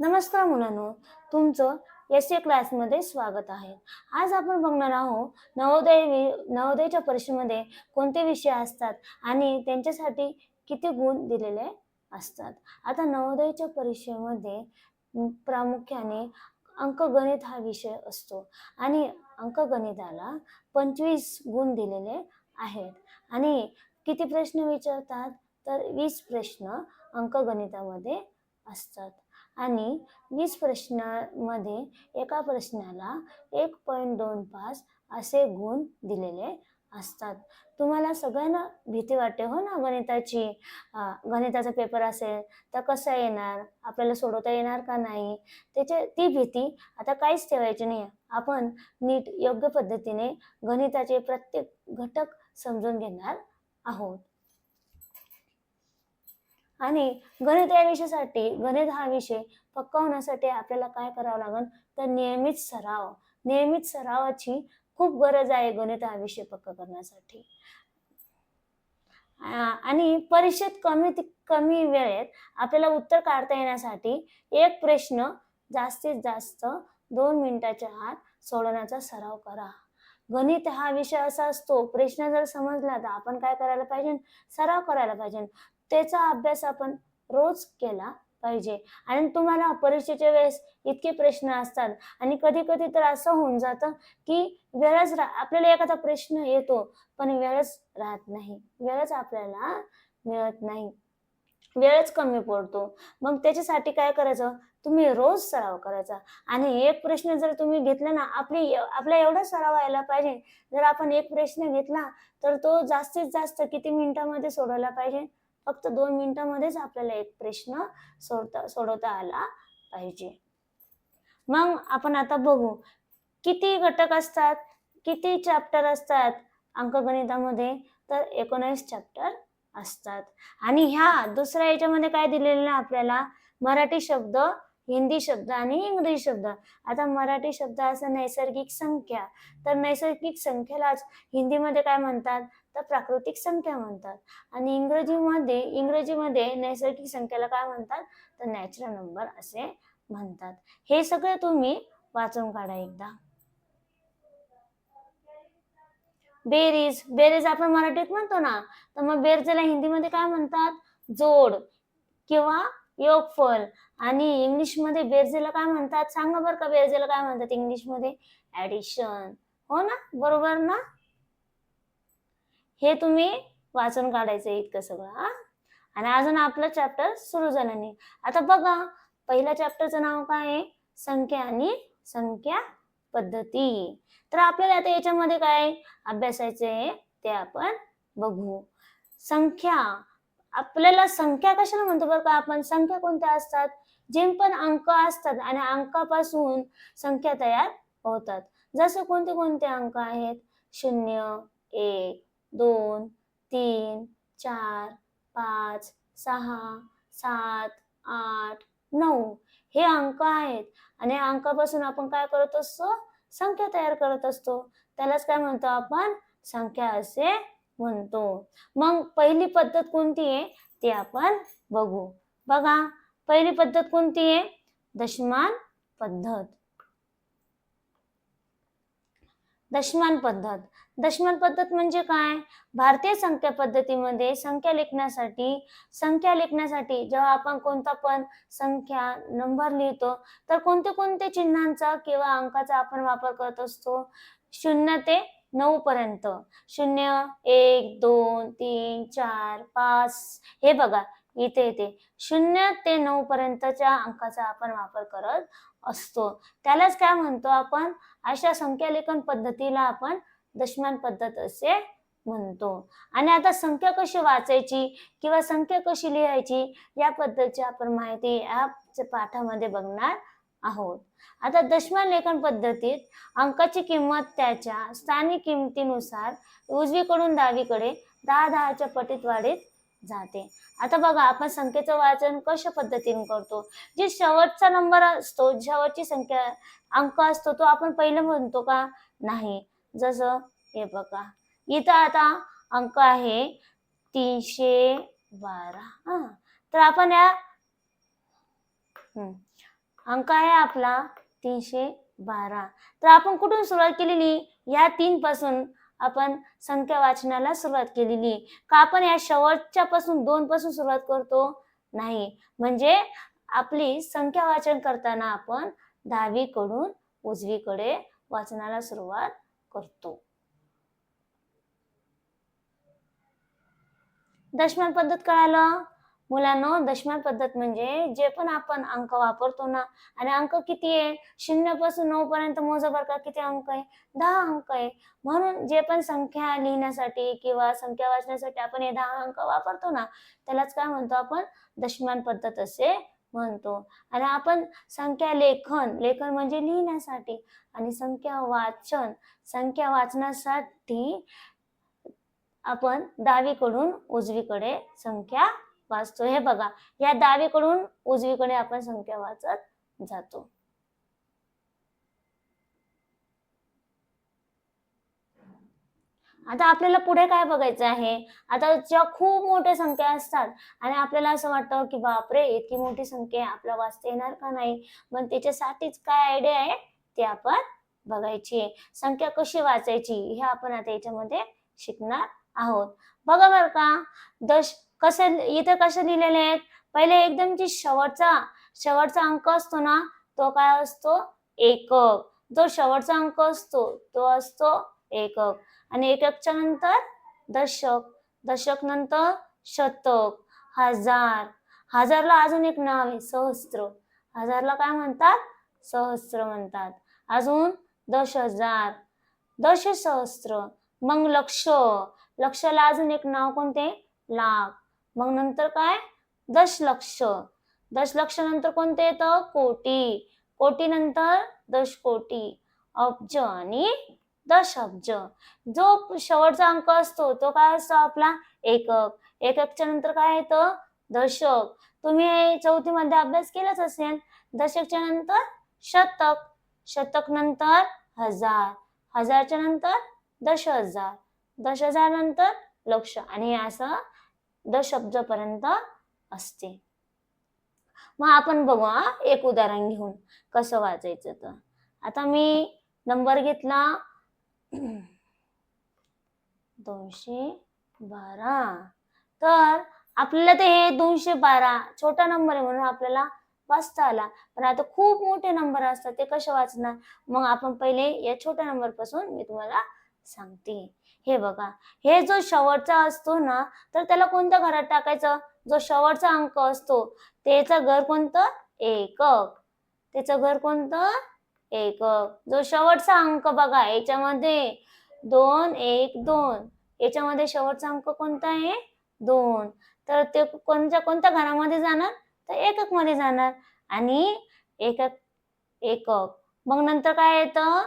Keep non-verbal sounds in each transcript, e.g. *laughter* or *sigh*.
नमस्कार मुलांनो तुमचं एस ए क्लासमध्ये स्वागत आहे. आज आपण बघणार आहोत नवोदय वि- नवोदयच्या परीक्षेमध्ये कोणते विषय असतात आणि त्यांच्यासाठी किती गुण दिलेले असतात. आता नवोदयच्या परीक्षेमध्ये प्रामुख्याने अंकगणित हा विषय असतो आणि अंकगणिताला पंचवीस गुण दिलेले आहेत. आणि किती प्रश्न विचारतात? तर वीस प्रश्न अंकगणितामध्ये असतात. आणि वीस प्रश्नामध्ये एका प्रश्नाला एक पॉईंट दोन पाच असे गुण दिलेले असतात. तुम्हाला सगळ्यांना भीती वाटते हो ना गणिताची? गणिताचा पेपर असेल तर कसा येणार? आपल्याला सोडवता येणार का नाही? त्याच्या ती भीती आता काहीच ठेवायची नाही. आपण नीट योग्य पद्धतीने गणिताचे प्रत्येक घटक समजून घेणार आहोत. आणि गणित या विषयासाठी गणित हा विषय पक्का होण्यासाठी आपल्याला काय करावं लागेल तर नियमित सराव. नियमित सरावाची खूप गरज आहे गणित हा विषय पक्का करण्यासाठी. आणि परीक्षेत कमी कमी वेळेत आपल्याला उत्तर काढता येण्यासाठी एक प्रश्न जास्तीत जास्त दोन मिनिटाच्या आत सोडवण्याचा सराव करा. गणित हा विषय असा असतो प्रश्न जर समजला तर आपण काय करायला पाहिजे? सराव करायला पाहिजे. त्याचा अभ्यास आपण रोज केला पाहिजे. आणि तुम्हाला परीक्षेच्या वेळेस इतके प्रश्न असतात आणि कधी कधी तर असं होऊन जातं की वेळच आपल्याला एखादा प्रश्न येतो पण वेळच राहत नाही. वेळच आपल्याला मिळत नाही. वेळच कमी पडतो. मग त्याच्यासाठी काय करायचं? तुम्ही रोज सराव करायचा. आणि एक प्रश्न जर तुम्ही घेतला ना आपली आपला एवढा सराव व्हायला पाहिजे. जर आपण एक प्रश्न घेतला तर तो जास्तीत जास्त किती मिनिटामध्ये सोडवला पाहिजे? फक्त दोन मिनिटामध्येच आपल्याला एक प्रश्न सोडता सोडवता आला पाहिजे. मग आपण आता बघू किती घटक असतात? किती चॅप्टर असतात? अंकगणितामध्ये तर एकोणावीस चॅप्टर असतात. आणि ह्या दुसऱ्या याच्यामध्ये काय दिलेलं आपल्याला? मराठी शब्द हिंदी शब्द आणि इंग्रजी शब्द. आता मराठी शब्द असं नैसर्गिक संख्या. तर नैसर्गिक संख्येलाच हिंदीमध्ये काय म्हणतात? तर प्राकृतिक संख्या म्हणतात. आणि इंग्रजीमध्ये इंग्रजीमध्ये नैसर्गिक संख्येला काय म्हणतात? तर नॅचरल नंबर असे म्हणतात. हे सगळं तुम्ही वाचून काढा एकदा. बेरीज बेरीज आपण मराठीत म्हणतो ना तर मग बेरजेला हिंदीमध्ये काय म्हणतात? जोड किंवा योगफल. आणि इंग्लिशमध्ये बेरजेला काय म्हणतात? सांगा बरं का बेरजेला काय म्हणतात इंग्लिशमध्ये ऍडिशन हो ना? बरोबर ना? हे तुम्ही वाचून काढायचं इतकं सगळं हा? आणि अजून आपलं चॅप्टर सुरू झालं नाही. आता बघा पहिल्या चॅप्टरचं नाव काय आहे? संख्या आणि संख्या पद्धती. तर आपल्याला आता याच्यामध्ये काय अभ्यासायचे आहे ते आपण बघू. संख्या. आपल्याला संख्या कशाला म्हणतो बरं का? आपण संख्या कोणत्या असतात? जे पण अंक असतात आणि अंकापासून संख्या तयार होतात. जसे कोणते कोणते अंक आहेत? शून्य एक दोन तीन चार पाच सहा सात आठ नऊ हे अंक आहेत. आणि अंकापासून आपण काय करत असतो? संख्या तयार करत असतो. त्यालाच काय म्हणतो आपण? संख्या असे म्हणतो. मग पहिली पद्धत कोणती आहे? ती आपण बघू. बघा पहिली पद्धत कोणती आहे? दशमान पद्धत. दशमान पद्धत. दशमान पद्धत म्हणजे काय? भारतीय संख्या पद्धतीमध्ये संख्या लेखण्यासाठी संख्या लेखण्यासाठी जेव्हा आपण कोणता पण संख्या नंबर लिहितो तर कोणते कोणते चिन्हांचा किंवा अंकाचा आपण वापर करत असतो? शून्य ते नऊ पर्यंत. शून्य एक दोन तीन चार पाच. हे बघा. इथे येते. शून्य ते नऊ पर्यंतच्या अंकाचा आपण वापर करत असतो. त्यालाच काय म्हणतो आपण? अशा संख्यालेखन पद्धतीला आपण दशमान पद्धत असे म्हणतो. आणि आता संख्या कशी वाचायची किंवा संख्या कशी लिहायची या पद्धतीची आपण माहिती या पाठामध्ये बघणार आहोत. आता दशमान लेखन पद्धतीत अंकाची किंमत त्याच्या स्थानिक किमतीनुसार उजवीकडून डावीकडे दहा दहाच्या पटीत वाढीत जाते. आता बघा आपण संख्येचं वाचन कशा पद्धतीने करतो? जे शेवटचा नंबर असतो शेवटची संख्या अंक असतो तो आपण पहिले म्हणतो का? नाही. जसं हे बघा. इथं आता अंक आहे तीनशे बारा. हा. तर आपण या हम्म अंक आहे आपला तीनशे बारा. तर आपण कुठून सुरुवात केलेली? या तीन पासून आपण संख्या वाचनाला सुरुवात केलेली. का आपण या शेवटच्या पासून दोन पासून सुरुवात करतो? नाही. म्हणजे आपली संख्या वाचन करताना आपण दहावीकडून उजवीकडे वाचनाला सुरुवात करतो. दशमान पद्धत कळालं? मुलांनो दशमान पद्धत म्हणजे जे पण आपण अंक वापरतो ना आणि अंक किती आहे? शून्यपासून नऊ पर्यंत मोजा का? किती अंक आहे? दहा अंक आहे. म्हणून जे पण संख्या लिहिण्यासाठी किंवा संख्या वाचण्यासाठी आपण हे दहा अंक वापरतो ना त्यालाच काय म्हणतो आपण? दशमान पद्धत असे म्हणतो. आणि आपण संख्या लेखन लेखन म्हणजे लिहिण्यासाठी आणि संख्या वाचन संख्या वाचण्यासाठी आपण डावीकडून उजवीकडे संख्या वाचतो. हे बघा या डावीकडून उजवीकडे आपण संख्या वाचत जातो. आता आपल्याला पुढे काय बघायचं आहे? आता ज्या खूप मोठ्या संख्या असतात आणि आपल्याला असं वाटतं की बापरे इतकी मोठी संख्या आपल्या वाचता येणार का नाही? पण त्याच्यासाठीच काय आयडिया आहे? ते आपण बघायची आहे. संख्या कशी वाचायची हे आपण आता याच्यामध्ये शिकणार आहोत. बघा बर का दश कसं इथं कसं लिहिलेले आहेत? पहिले एकदम जी शेवटचा शेवटचा अंक असतो ना तो काय असतो? एकक. जो शेवटचा अंक असतो तो असतो एकक. आणि एककच्या नंतर दशक. दशक नंतर शतक. हजार. हजारला अजून एक नाव आहे सहस्त्र हजारला काय म्हणतात? सहस्त्र म्हणतात. अजून दश हजार. दश सहस्त्र मग लक्ष. लक्षाला अजून एक नाव कोणते? लाख. मग नंतर काय? दशलक्ष. दशलक्ष नंतर कोणते येतं? कोटी. कोटी नंतर दश कोटी अब्ज आणि दश अब्ज जो शेवटचा अंक असतो तो काय असतो आपला? एकक. एककच्या नंतर काय येतं? दशक. तुम्ही चौथी मध्ये अभ्यास केलाच असेल दशकच्या नंतर शतक. शतक नंतर हजार. हजारच्या नंतर दश हजार दश हजार नंतर लक्ष. आणि असं द शब्दपर्यंत असते. मग आपण बघू हा एक उदाहरण घेऊन कसं वाचायचं तर. आता मी नंबर घेतला. *clears throat* दोनशे बारा. तर आपल्याला ते हे दोनशे बारा छोटा नंबर आहे म्हणून आपल्याला वाचता आला. पण आता खूप मोठे नंबर असतात ते कसे वाचणार? मग आपण पहिले या छोट्या नंबरपासून मी तुम्हाला सांगते. हे बघा हे जो शेवटचा असतो ना तर त्याला कोणत्या घरात टाकायचं? जो शेवटचा अंक असतो त्याचं घर कोणतं? एकक. त्याचं घर कोणतं? एकक. जो शेवटचा अंक बघा याच्यामध्ये दोन एक दोन. याच्यामध्ये शेवटचा अंक कोणता आहे? दोन. तर ते कोणत्या कोणत्या घरामध्ये जाणार? तर एककमध्ये जाणार. आणि एकक एकक. मग नंतर काय येतं?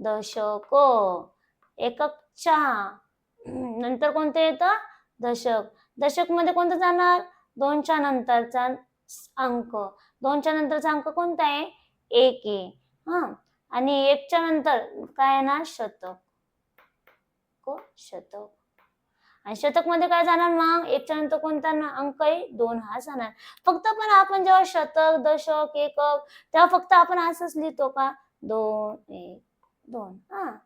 दशक. एकक चहा. नंतर कोणतं येतं? दशक. दशकमध्ये कोणतं जाणार? दोनच्या नंतरचा अंक. दोनच्या नंतरचा अंक कोणता आहे? एक आहे. हा. आणि एकच्या नंतर काय येणार? शतक. को? शतक. आणि शतकमध्ये काय जाणार मग? एकच्या नंतर कोणता ना- अंक आहे? दोन. हा जाणार. फक्त पण आपण जेव्हा शतक दशक एकक तेव्हा फक्त आपण असंच लिहितो का? दोन एक दोन. हा.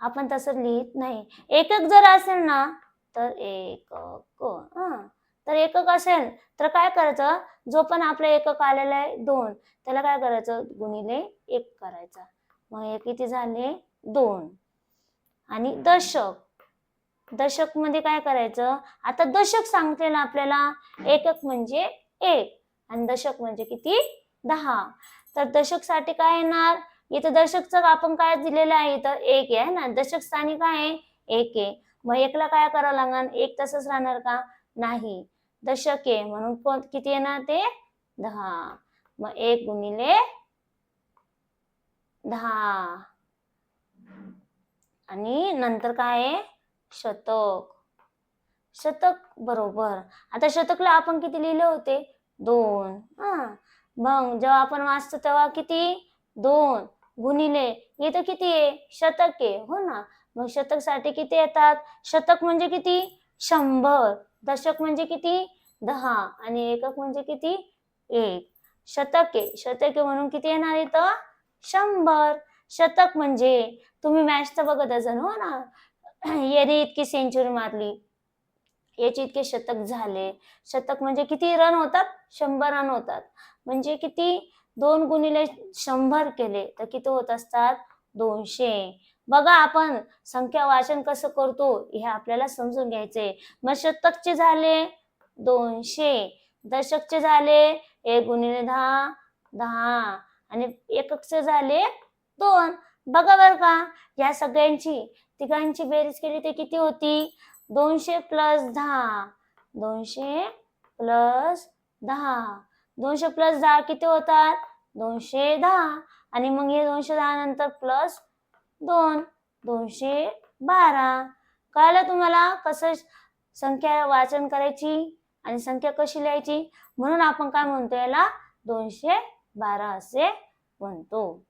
आपण तसं लिहित नाही. एकक जर असेल ना तर एकक हा. तर एकक असेल तर काय करायचं? जो पण आपला एकक आलेला आहे दोन. त्याला काय करायचं? गुणिले एक करायचा. मग हे किती झाले? दोन. आणि दशक. दशकमध्ये काय करायचं? आता दशक सांगते ना आपल्याला एकक म्हणजे एक. आणि दशक म्हणजे किती? दहा. तर दशकसाठी काय येणार? इथं दशकचं आपण काय दिलेलं आहे? इथं एक आहे ना? दशक स्थानी काय आहे एक आहे. मग एकला काय करावं लागणार? एक तसंच राहणार का? नाही. दशक आहे म्हणून कोण किती येणार ते? दहा. मग एक गुणिले दहा. आणि नंतर काय आहे? शतक. शतक बरोबर. आता शतकला आपण किती लिहिले होते? दोन. हा. मग जेव्हा आपण वाचतो तेव्हा किती? दोन. गुणिले. इथं किती आहे? शतक आहे. हो ना? मग शतकसाठी किती येतात? शतक म्हणजे किती? शंभर. दशक म्हणजे किती? दहा. आणि एकक म्हणजे किती? एक. शतके शतके म्हणून किती येणार इथं? शंभर. शतक म्हणजे? तुम्ही मॅच तर बघत असाल. हो ना? याने इतकी सेंचुरी मारली. याचे इतके शतक झाले. शतक म्हणजे किती रन होतात? शंभर रन होतात. म्हणजे किती? दोन गुणिले शंभर केले तर किती होत असतात? दोनशे. बघा आपण संख्या वाचन कसं करतो हे आपल्याला समजून घ्यायचे. मग शतकचे झाले दोनशे. दशकचे झाले एक गुणिले दहा दहा. आणि एककचे झाले दोन. बघा बर का या सगळ्यांची तिघांची बेरीज केली ते किती होती? दोनशे प्लस दहा. दोनशे प्लस दहा. दोनशे प्लस दहा किती होतात? दोनशे दहा. आणि मग हे दोनशे दहा नंतर प्लस दोन. दोनशे बारा. कळलं तुम्हाला कसं संख्या वाचन करायची? आणि संख्या कशी लिहायची? म्हणून आपण काय म्हणतो याला? दोनशे बारा असे म्हणतो.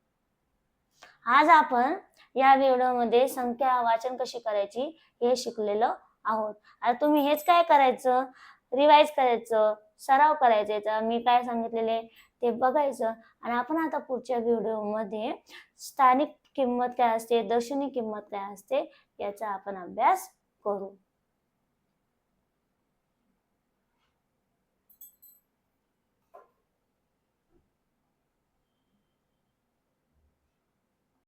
आज आपण या व्हिडिओमध्ये संख्या वाचन कशी करायची हे शिकलेलो आहोत. आता तुम्ही हेच काय करायचं? रिवाइज करायचं. सराव करायचा याचा मी काय सांगितलेले ते बघायचं. आणि आपण आता पुढच्या व्हिडिओमध्ये स्थानिक किंमत काय असते? दर्शनी किंमत काय असते? याचा आपण अभ्यास करू.